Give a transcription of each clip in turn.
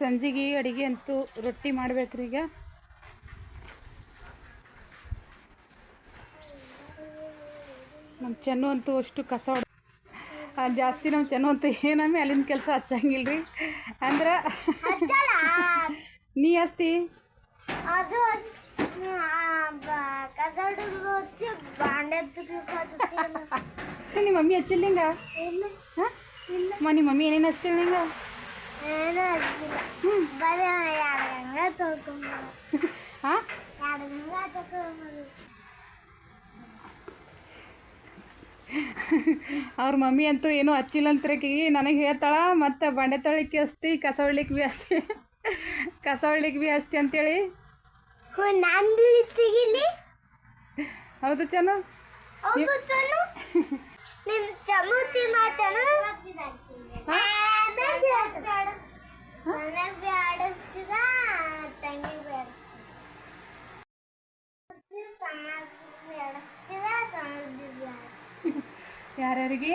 ಸಂಜಿಗೆ ಅಡಿಗೆ ಅಂತೂ ರೊಟ್ಟಿ ಮಾಡ್ಬೇಕ್ರಿ ಈಗ. ನಮ್ಮ ಚೆನ್ನು ಅಂತೂ ಅಷ್ಟು ಕಸ ಹೊಡ ಜಾಸ್ತಿ ನಮ್ಮ ಚೆನ್ನು ಅಂತೂ ಏನಮ್ಮಿ ಅಲ್ಲಿನ ಕೆಲಸ ಹಚ್ಚಂಗಿಲ್ಲ ರೀ ಅಂದ್ರೆ ನೀ ಹಸ್ತಿ ನಿಮ್ಮ ಮಮ್ಮಿ ಹಚ್ಚಿಲ್ಲ ಹಿಂಗ ನಿಮ್ಮ ಮಮ್ಮಿ ಏನೇನು ಹಚ್ತೀವಿ ಹಿಂಗ ಅವ್ರ ಮಮ್ಮಿ ಅಂತೂ ಏನೂ ಹಚ್ಚಿಲ್ಲ ಅಂತ್ರಕಿಗೆ ನನಗೆ ಹೇಳ್ತಾಳ ಮತ್ತು ಬಂಡೆ ತೊಳಿಕ್ಕೆ ಹಸ್ತಿ ಕಸ ಹೊಡ್ಲಿಕ್ಕೆ ಭೀ ಹಸ್ತಿ ಕಸ ಹೊಡ್ಲಿಕ್ಕೆ ಭೀ ಹಸ್ತಿ ಅಂತೇಳಿ. ಹೌದು ಚೆನ್ನು ಹೌದು ಯಾರ್ಯಾರಿಗೆ?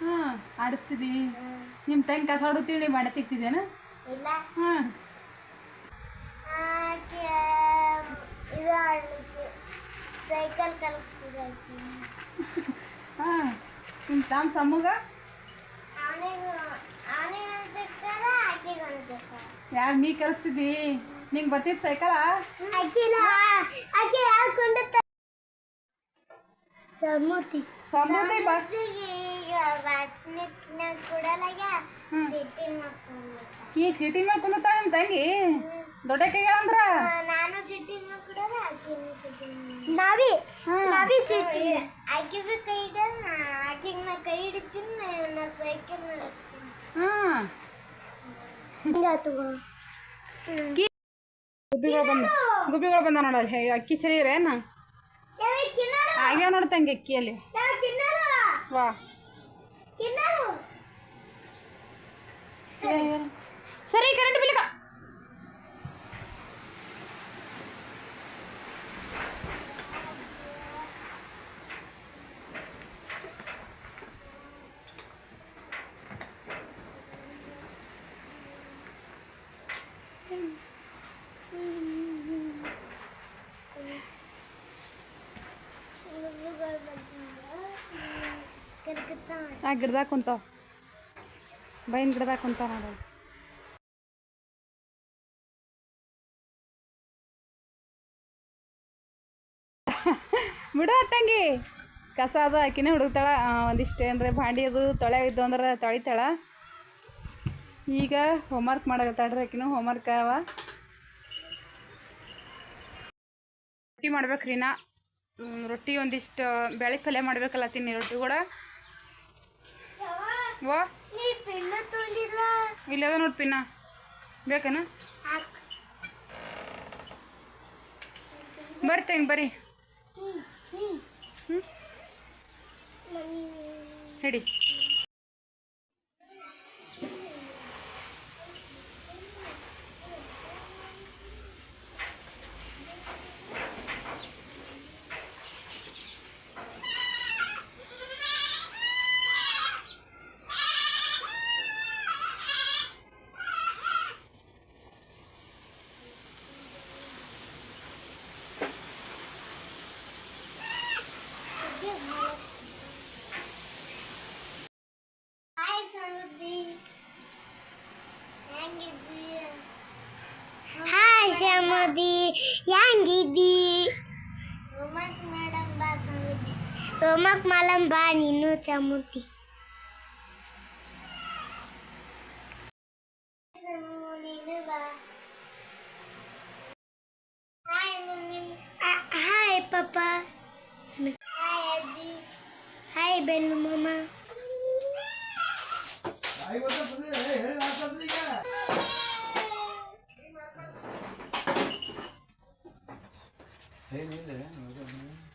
ಹಾಂ ನಿಮ್ಮ ತಂಗಿ ಕಸ ಹೊಡುತ್ತೀವಿ ಬಂಡೆ ತಿಕ್ತಿದ್ದೇನ? ಇಲ್ಲ. ಹಾಂ. ಸೈಕಲ್ ಕಲಿಸ್ತಿದ್ದೆ ಹಾಂ. ನಿಮ್ಮ ತಮ್ಮ ಸಮ್ಮಗ ಅವನಿಗೆ ಅವನಿಗೆ ಅನ್ಸಿರ್ತಾರ ಆಕೆಗೆ ಅನ್ಸಿರ್ತಾರ ಯಾರು ನೀ ಕಲಿಸ್ತಿದ್ದಿ ನಿಂಗೆ ಬರ್ತಿತ್ತು ಸೈಕಲ ಆಕಿಲ್ಲ ಆಕೆ ಹಾಕೊಂಡು ಚಮುತಿ ಸಮೂತಿ ಬಾ ಈಗ ವಾಚ್ನಿಕ್ನಾಗ ಕೊಡಲಾಗ ಹ್ಮ್. ಸಿಟಿ ಮಾಡ್ಕೊಂಡು ಈಗ ಸಿಟಿ ಮೇಲೆ ಕುಂದತಾಳ ನಿಮ್ಮ ತಂಗಿ ದೊಡ್ಡಕ್ಕೆ ಕೈಗಳಂದ್ರ ನಾನು ಸಿಟ್ಟಿನ ಕೂಡ ಆಕಿನ ಸಿಟಿ ನಾವಿ ನಾವಿ ಸಿಟಿ ಆಕಿಗೆ ಕೈ ಹಿಡಿದ ಆಕೆ ನಾ ಕೈ ಹಿಡಿತೀನಿ ನಾ ಸೈಕಲ್ ನಡೆಸ್ತೀನಿ. ಹಿಂಗಾತು ಗುಬ್ಬಿಗಳು ಬಂದ ಗುಬ್ಬಿಗಳು ಬಂದ ನೋಡಲ್ಲಿ ಹೇ ಅಕ್ಕಿ ಚರೀರೇನ ಆಗ್ಯಾವ ನೋಡ್ತಂಗೆ ತಂಗಿ ಅಕ್ಕಿಯಲ್ಲಿ. ವಾ. ಸರಿ ಕರೆಂಟ್ ಬಿಲ್ಕ ಆ ಗಿಡದಾಗ ಕುಂತಾವ. ಬೈನ್ ಗಿಡದಾಗ ಕುಂತಾವ ನಾವು ಬಿಡ ತಂಗಿ ಕಸ ಅದ ಆಕಿನೇ ಹುಡುಕ್ತಾಳ. ಒಂದಿಷ್ಟು ಏನರ ಭಾಂಡಿ ಅದು ತೊಳೆ ಇದ್ದು ಅಂದ್ರೆ ತೊಳಿತಾಳ. ಈಗ ಹೋಮ್ವರ್ಕ್ ಆಕಿನೂ ಹೋಮ್ವರ್ಕ್ ಅವ. ರೊಟ್ಟಿ ಮಾಡ್ಬೇಕ್ರಿ ನಾ. ಹ್ಮ್, ರೊಟ್ಟಿ ಒಂದಿಷ್ಟು ಬೇಳೆ ಪಲ್ಯ ಮಾಡ್ಬೇಕಲ್ಲ ತಿನ್ನಿ ರೊಟ್ಟಿ ಕೂಡ. ಪಿನ್ನ ತುಂಡಿಲ್ಲ ಇಲ್ಲದ ನೋಡಿ ಪಿನ್ನ. ಬೇಕನ? ಬರ್ತೇನೆ ಬರ್ರಿ ಹ್ಞೂ ಹಿಡಿ. Tomak malam bani nino camuti. Hi mommy. Uh, ah, hi papa. Hi Aji. Hi Ben mama. What's up? Hey, hey, what's up? Hey, hey, hey, hey, hey, hey,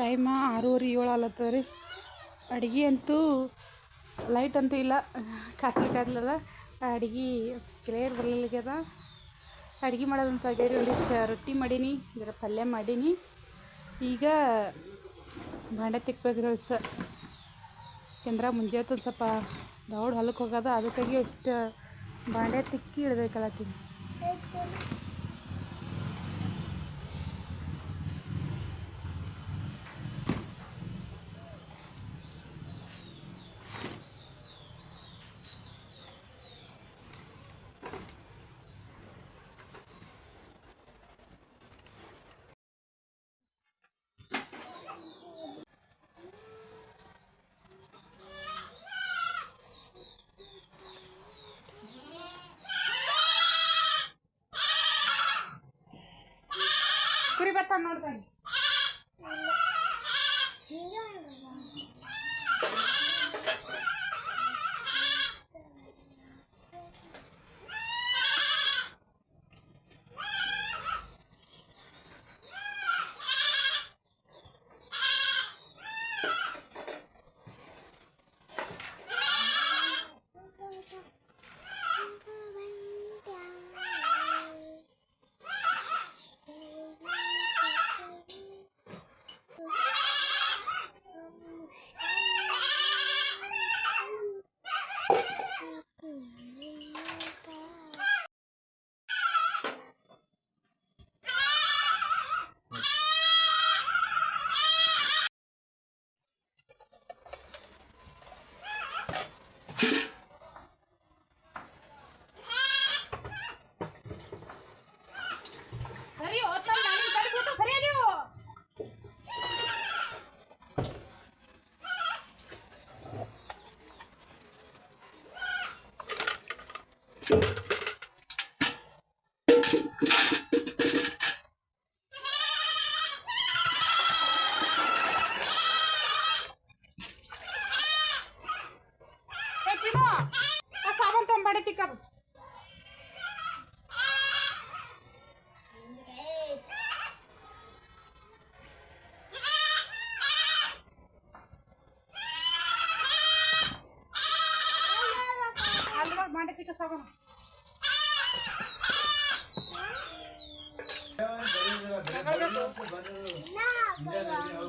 time ಆರೂವರೆ ಏಳು ಆಲತ್ತದ ರೀ. ಅಡುಗೆ ಅಂತೂ ಲೈಟ್ ಅಂತೂ ಇಲ್ಲ. ಕತ್ಲೆ ಕತ್ಲದ ಅಡುಗೆ ಕ್ಲಿಯರ್ ಬರಲಿಲ್ಲದ ಅಡುಗೆ ಮಾಡೋದೊಂದು ಸಾಗ್ಯಾರಿ ಒಂದಿಷ್ಟು ರೊಟ್ಟಿ ಮಾಡೀನಿ ಇದರ ಪಲ್ಯ ಮಾಡೀನಿ. ಈಗ ಬಾಂಡೆ ತಿಕ್ಬೇಕ್ರಿ ಹೊಸ ಯಾಕೆಂದ್ರೆ ಮುಂಜಾನೆ ಒಂದು ಸ್ವಲ್ಪ ದೌಡ್ ಹೊಲಕ್ಕೆ ಹೋಗೋದ, ಅದಕ್ಕಾಗಿ ಅಷ್ಟು ಬಾಂಡೆ ತಿಕ್ಕಿ ಇಡಬೇಕಲ್ಲ ಕುರಿ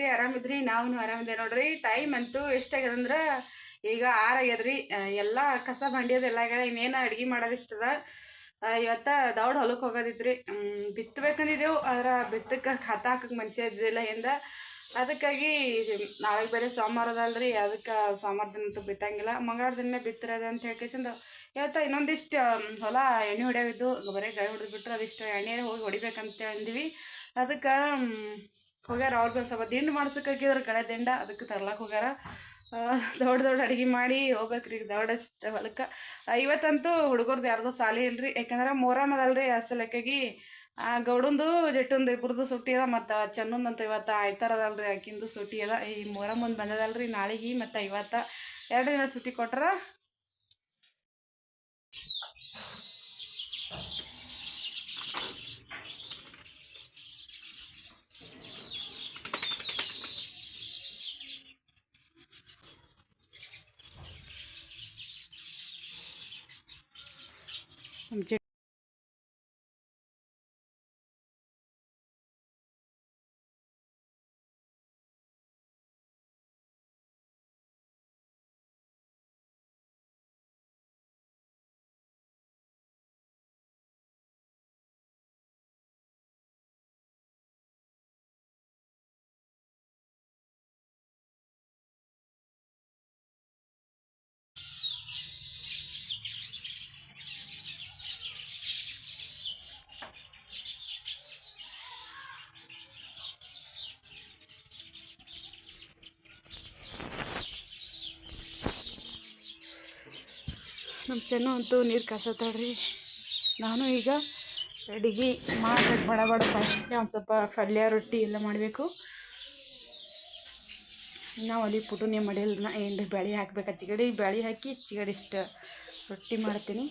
ಹೇಗಿದ್ರಿ ಆರಾಮಿದ್ರಿ ನಾವು ಆರಾಮಿದ್ದೆ ನೋಡ್ರಿ. ಟೈಮ್ ಅಂತೂ ಎಷ್ಟಾಗ್ಯದಂದ್ರೆ, ಈಗ ಆರಾಗ್ಯದ್ರಿ ಎಲ್ಲ ಕಸ ಬಂಡಿಯೋದೆಲ್ಲ ಆಗ್ಯದ. ಇನ್ನೇನು ಅಡ್ಗೆ ಮಾಡೋದಿಷ್ಟದ ಇವತ್ತು ದೌಡ್ ಹೊಲಕ್ಕೆ ಹೋಗೋದಿತ್ರಿ. ಬಿತ್ತಬೇಕಂದಿದ್ದೆವು ಆದ್ರೆ ಬಿತ್ತಕ್ಕೆ ಖಾತ ಹಾಕಕ್ಕೆ ಮನುಷ್ಯ ಇದ್ದಿಲ್ಲ ಎಂದ ಅದಕ್ಕಾಗಿ ನಾಳೆ ಬೇರೆ ಸೋಮವಾರ ಅದಲ್ರಿ. ಅದಕ್ಕೆ ಸೋಮವಾರ ದಿನ ಅಂತೂ ಬಿತ್ತಂಗಿಲ್ಲ. ಮಂಗಳವಾರ ದಿನ ಬಿತ್ತಿರೋದು ಅಂತ ಹೇಳ್ಕೇಸಿಂದ ಇವತ್ತು ಇನ್ನೊಂದಿಷ್ಟು ಹೊಲ ಎಣ್ಣೆ ಹೊಡೆಯೋದು ಬರೀ ಗಾಳಿ ಹೊಡೆದು ಬಿಟ್ಟರೆ ಅದಿಷ್ಟು ಎಣ್ಣೆ ಹೋಗಿ ಹೊಡಿಬೇಕಂತ ಅಂದ್ವಿ. ಅದಕ್ಕೆ ಹೋಗ್ಯಾರ, ಅವ್ರ ಭೀ ಸ್ವಲ್ಪ ದಿಂಡು ಮಾಡ್ಸಕ್ಕೆ ಹಾಕಿದ್ರು ಕಳೆ ದಿಂಡ, ಅದಕ್ಕೆ ತರ್ಲಕ್ಕೆ ಹೋಗ್ಯಾರ. ದೊಡ್ಡ ದೊಡ್ಡ ಅಡುಗೆ ಮಾಡಿ ಹೋಗ್ಬೇಕ್ರಿ ದೊಡ್ಡಷ್ಟು ಹೊಲಕ್ಕೆ. ಇವತ್ತಂತೂ ಹುಡುಗರ್ದು ಯಾರ್ದೋ ಸಾಲಿ ಇಲ್ರಿ, ಯಾಕಂದ್ರೆ ಮೊಹರಮ್ ಅದಲ್ರಿ ಅಸಲಕ್ಕಾಗಿ ಗೌಡಂದು, ಜಟ್ಟೊಂದು ಇಬ್ಬರದು ಸುಟ್ಟಿ ಅದ ಮತ್ತು ಚಂದಂತೂ ಇವತ್ತು ಆಯ್ತಾರ ಅದಲ್ರಿ, ಆಕಿಂದು ಸುಟ್ಟಿ ಅದ. ಈ ಮೊಹರಮ್ ಒಂದು ಬಂದದಲ್ರಿ, ನಾಳೆಗೆ ಮತ್ತು ಇವತ್ತು. ಎರಡು ದಿನ ಸುಟ್ಟಿ ಕೊಟ್ರ ನಮ್ಮ ನಮ್ಮ ಚೆನ್ನು ಅಂತೂ ನೀರು ಕಾಸತ್ತಾಳ್ರಿ. ನಾನು ಈಗ ಅಡುಗೆ ಮಾಡಬೇಕು ಬಡ ಬಡ ಫಸ್ಟ್ಗೆ ಒಂದು ಸ್ವಲ್ಪ ಪಲ್ಯ, ರೊಟ್ಟಿ ಎಲ್ಲ ಮಾಡಬೇಕು. ನಾವು ಅಲ್ಲಿ ಪುಟುನೇ ಮಾಡಿಲ್ಲ ಏನು ಬೇಳೆ ಹಾಕ್ಬೇಕು ಚಿಗಡಿ ಬೇಳೆ ಹಾಕಿ ಚಿಗಡಿ ಇಷ್ಟು. ರೊಟ್ಟಿ ಮಾಡ್ತೀನಿ.